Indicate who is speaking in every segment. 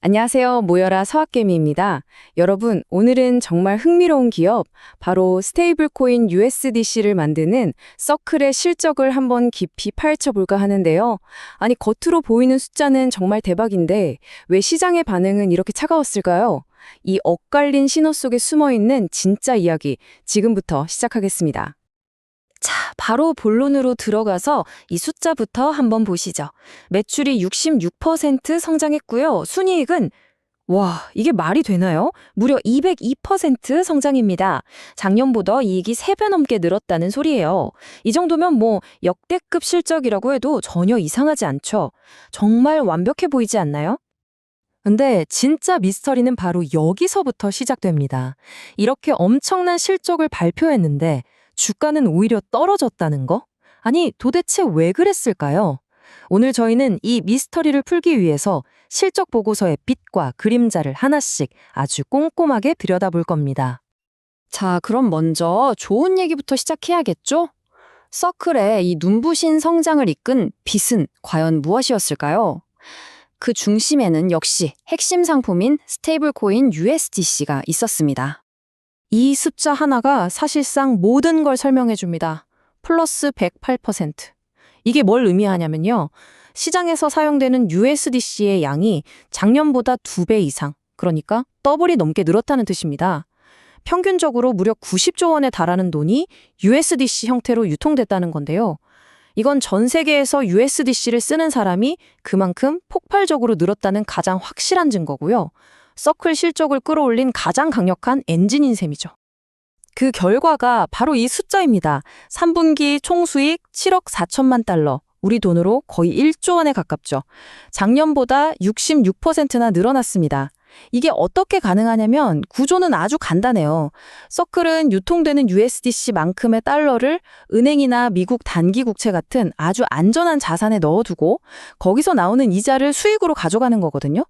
Speaker 1: 안녕하세요. 모여라 서학개미입니다. 여러분, 오늘은 정말 흥미로운 기업, 바로 스테이블 코인 USDC를 만드는 서클의 실적을 한번 깊이 파헤쳐볼까 하는데요. 아니, 겉으로 보이는 숫자는 정말 대박인데, 왜 시장의 반응은 이렇게 차가웠을까요? 이 엇갈린 신호 속에 숨어있는 진짜 이야기, 지금부터 시작하겠습니다. 자, 바로 본론으로 들어가서 이 숫자부터 한번 보시죠. 매출이 66% 성장했고요. 순이익은 와, 이게 말이 되나요? 무려 202% 성장입니다. 작년보다 이익이 3배 넘게 늘었다는 소리예요. 이 정도면 뭐 역대급 실적이라고 해도 전혀 이상하지 않죠. 정말 완벽해 보이지 않나요? 근데 진짜 미스터리는 바로 여기서부터 시작됩니다. 이렇게 엄청난 실적을 발표했는데 주가는 오히려 떨어졌다는 거? 아니, 도대체 왜 그랬을까요? 오늘 저희는 이 미스터리를 풀기 위해서 실적 보고서의 빛과 그림자를 하나씩 아주 꼼꼼하게 들여다볼 겁니다. 자, 그럼 먼저 좋은 얘기부터 시작해야겠죠? 서클의 이 눈부신 성장을 이끈 빛은 과연 무엇이었을까요? 그 중심에는 역시 핵심 상품인 스테이블 코인 USDC가 있었습니다. 이 숫자 하나가 사실상 모든 걸 설명해 줍니다. 플러스 108%. 이게 뭘 의미하냐면요. 시장에서 사용되는 USDC의 양이 작년보다 2배 이상, 그러니까 더블이 넘게 늘었다는 뜻입니다. 평균적으로 무려 90조 원에 달하는 돈이 USDC 형태로 유통됐다는 건데요. 이건 전 세계에서 USDC를 쓰는 사람이 그만큼 폭발적으로 늘었다는 가장 확실한 증거고요. 서클 실적을 끌어올린 가장 강력한 엔진인 셈이죠. 그 결과가 바로 이 숫자입니다. 3분기 총수익 7억 4천만 달러. 우리 돈으로 거의 1조 원에 가깝죠. 작년보다 66%나 늘어났습니다. 이게 어떻게 가능하냐면 구조는 아주 간단해요. 서클은 유통되는 USDC만큼의 달러를 은행이나 미국 단기 국채 같은 아주 안전한 자산에 넣어두고 거기서 나오는 이자를 수익으로 가져가는 거거든요.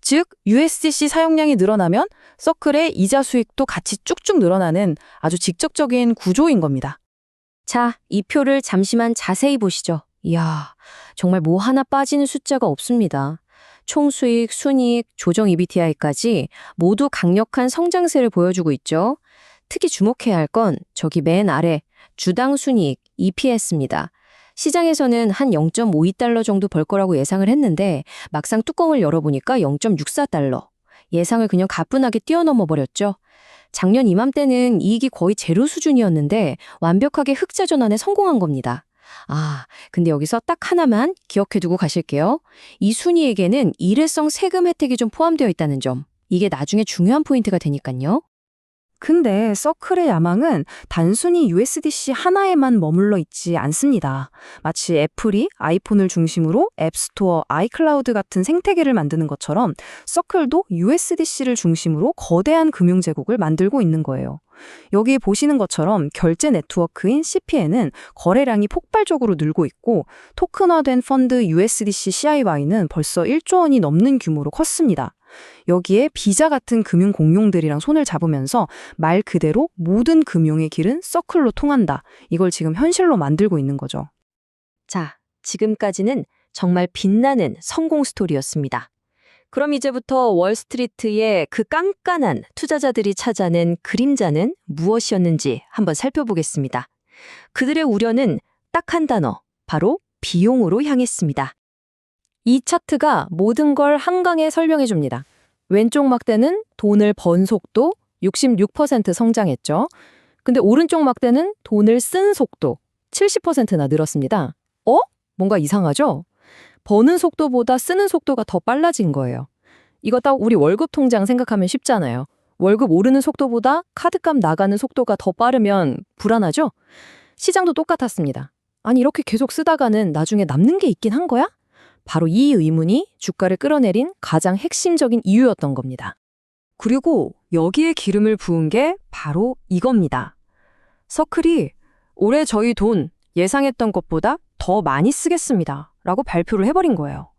Speaker 1: 즉, USDC 사용량이 늘어나면 서클의 이자 수익도 같이 쭉쭉 늘어나는 아주 직접적인 구조인 겁니다.
Speaker 2: 자, 이 표를 잠시만 자세히 보시죠. 이야, 정말 뭐 하나 빠지는 숫자가 없습니다. 총수익, 순이익, 조정 EBTI까지 모두 강력한 성장세를 보여주고 있죠. 특히 주목해야 할 건 저기 맨 아래 주당 순이익 EPS입니다. 시장에서는 한 0.52달러 정도 벌 거라고 예상을 했는데 막상 뚜껑을 열어보니까 0.64달러. 예상을 그냥 가뿐하게 뛰어넘어 버렸죠. 작년 이맘때는 이익이 거의 제로 수준이었는데 완벽하게 흑자 전환에 성공한 겁니다. 아, 근데 여기서 딱 하나만 기억해 두고 가실게요. 이 순위에게는 일회성 세금 혜택이 좀 포함되어 있다는 점. 이게 나중에 중요한 포인트가 되니까요.
Speaker 1: 근데 서클의 야망은 단순히 USDC 하나에만 머물러 있지 않습니다. 마치 애플이 아이폰을 중심으로 앱스토어, 아이클라우드 같은 생태계를 만드는 것처럼 서클도 USDC를 중심으로 거대한 금융 제국을 만들고 있는 거예요. 여기 보시는 것처럼 결제 네트워크인 CPN은 거래량이 폭발적으로 늘고 있고 토큰화된 펀드 USDC CIY는 벌써 1조 원이 넘는 규모로 컸습니다. 여기에 비자 같은 금융 공룡들이랑 손을 잡으면서 말 그대로 모든 금융의 길은 서클로 통한다. 이걸 지금 현실로 만들고 있는 거죠.
Speaker 2: 자, 지금까지는 정말 빛나는 성공 스토리였습니다. 그럼 이제부터 월스트리트의 그 깐깐한 투자자들이 찾아낸 그림자는 무엇이었는지 한번 살펴보겠습니다. 그들의 우려는 딱 한 단어, 바로 비용으로 향했습니다. 이 차트가 모든 걸 한강에 설명해 줍니다. 왼쪽 막대는 돈을 번 속도 66% 성장했죠. 근데 오른쪽 막대는 돈을 쓴 속도 70%나 늘었습니다. 어? 뭔가 이상하죠? 버는 속도보다 쓰는 속도가 더 빨라진 거예요. 이거 딱 우리 월급 통장 생각하면 쉽잖아요. 월급 오르는 속도보다 카드값 나가는 속도가 더 빠르면 불안하죠? 시장도 똑같았습니다. 아니, 이렇게 계속 쓰다가는 나중에 남는 게 있긴 한 거야? 바로 이 의문이 주가를 끌어내린 가장 핵심적인 이유였던 겁니다. 그리고 여기에 기름을 부은 게 바로 이겁니다. 서클이 올해 저희 돈 예상했던 것보다 더 많이 쓰겠습니다. 라고 발표를 해버린 거예요.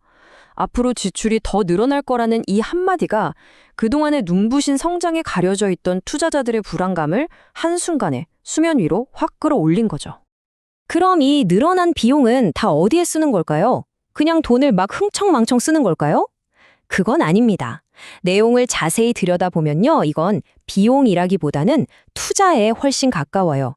Speaker 2: 앞으로 지출이 더 늘어날 거라는 이 한마디가 그동안의 눈부신 성장에 가려져 있던 투자자들의 불안감을 한순간에 수면 위로 확 끌어올린 거죠. 그럼 이 늘어난 비용은 다 어디에 쓰는 걸까요? 그냥 돈을 막 흥청망청 쓰는 걸까요? 그건 아닙니다. 내용을 자세히 들여다보면요. 이건 비용이라기보다는 투자에 훨씬 가까워요.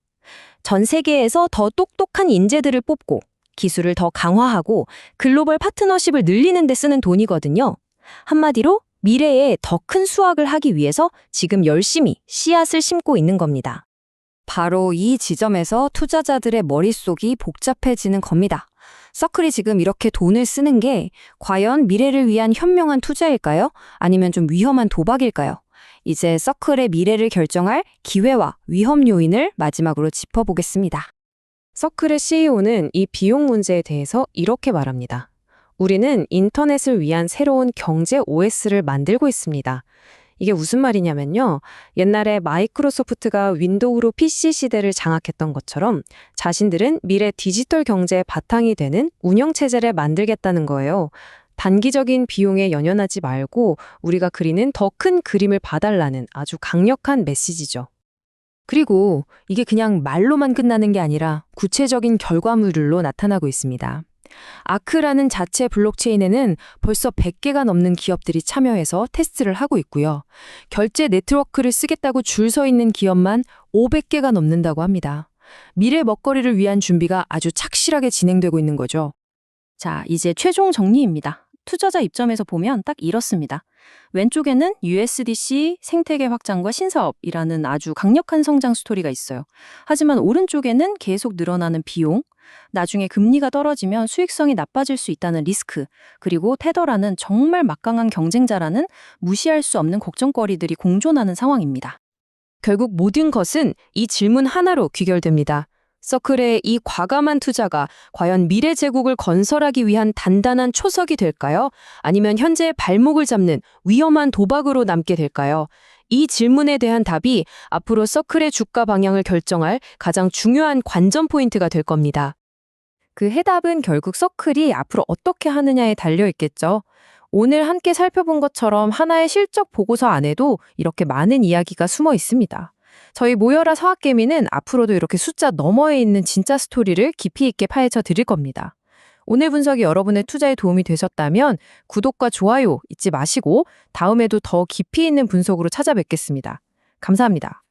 Speaker 2: 전 세계에서 더 똑똑한 인재들을 뽑고 기술을 더 강화하고 글로벌 파트너십을 늘리는 데 쓰는 돈이거든요. 한마디로 미래에 더 큰 수확을 하기 위해서 지금 열심히 씨앗을 심고 있는 겁니다.
Speaker 1: 바로 이 지점에서 투자자들의 머릿속이 복잡해지는 겁니다. 서클이 지금 이렇게 돈을 쓰는 게 과연 미래를 위한 현명한 투자일까요? 아니면 좀 위험한 도박일까요? 이제 서클의 미래를 결정할 기회와 위험 요인을 마지막으로 짚어보겠습니다. 서클의 CEO는 이 비용 문제에 대해서 이렇게 말합니다. 우리는 인터넷을 위한 새로운 경제 OS를 만들고 있습니다. 이게 무슨 말이냐면요. 옛날에 마이크로소프트가 윈도우로 PC 시대를 장악했던 것처럼 자신들은 미래 디지털 경제의 바탕이 되는 운영체제를 만들겠다는 거예요. 단기적인 비용에 연연하지 말고 우리가 그리는 더 큰 그림을 봐달라는 아주 강력한 메시지죠. 그리고 이게 그냥 말로만 끝나는 게 아니라 구체적인 결과물로 나타나고 있습니다. 아크라는 자체 블록체인에는 벌써 100개가 넘는 기업들이 참여해서 테스트를 하고 있고요. 결제 네트워크를 쓰겠다고 줄 서 있는 기업만 500개가 넘는다고 합니다. 미래 먹거리를 위한 준비가 아주 착실하게 진행되고 있는 거죠.
Speaker 3: 자, 이제 최종 정리입니다. 투자자 입장에서 보면 딱 이렇습니다. 왼쪽에는 USDC 생태계 확장과 신사업이라는 아주 강력한 성장 스토리가 있어요. 하지만 오른쪽에는 계속 늘어나는 비용, 나중에 금리가 떨어지면 수익성이 나빠질 수 있다는 리스크, 그리고 테더라는 정말 막강한 경쟁자라는 무시할 수 없는 걱정거리들이 공존하는 상황입니다.
Speaker 1: 결국 모든 것은 이 질문 하나로 귀결됩니다. 서클의 이 과감한 투자가 과연 미래 제국을 건설하기 위한 단단한 초석이 될까요? 아니면 현재의 발목을 잡는 위험한 도박으로 남게 될까요? 이 질문에 대한 답이 앞으로 서클의 주가 방향을 결정할 가장 중요한 관전 포인트가 될 겁니다. 그 해답은 결국 서클이 앞으로 어떻게 하느냐에 달려 있겠죠. 오늘 함께 살펴본 것처럼 하나의 실적 보고서 안에도 이렇게 많은 이야기가 숨어 있습니다. 저희 모여라 서학개미는 앞으로도 이렇게 숫자 너머에 있는 진짜 스토리를 깊이 있게 파헤쳐 드릴 겁니다. 오늘 분석이 여러분의 투자에 도움이 되셨다면 구독과 좋아요 잊지 마시고 다음에도 더 깊이 있는 분석으로 찾아뵙겠습니다. 감사합니다.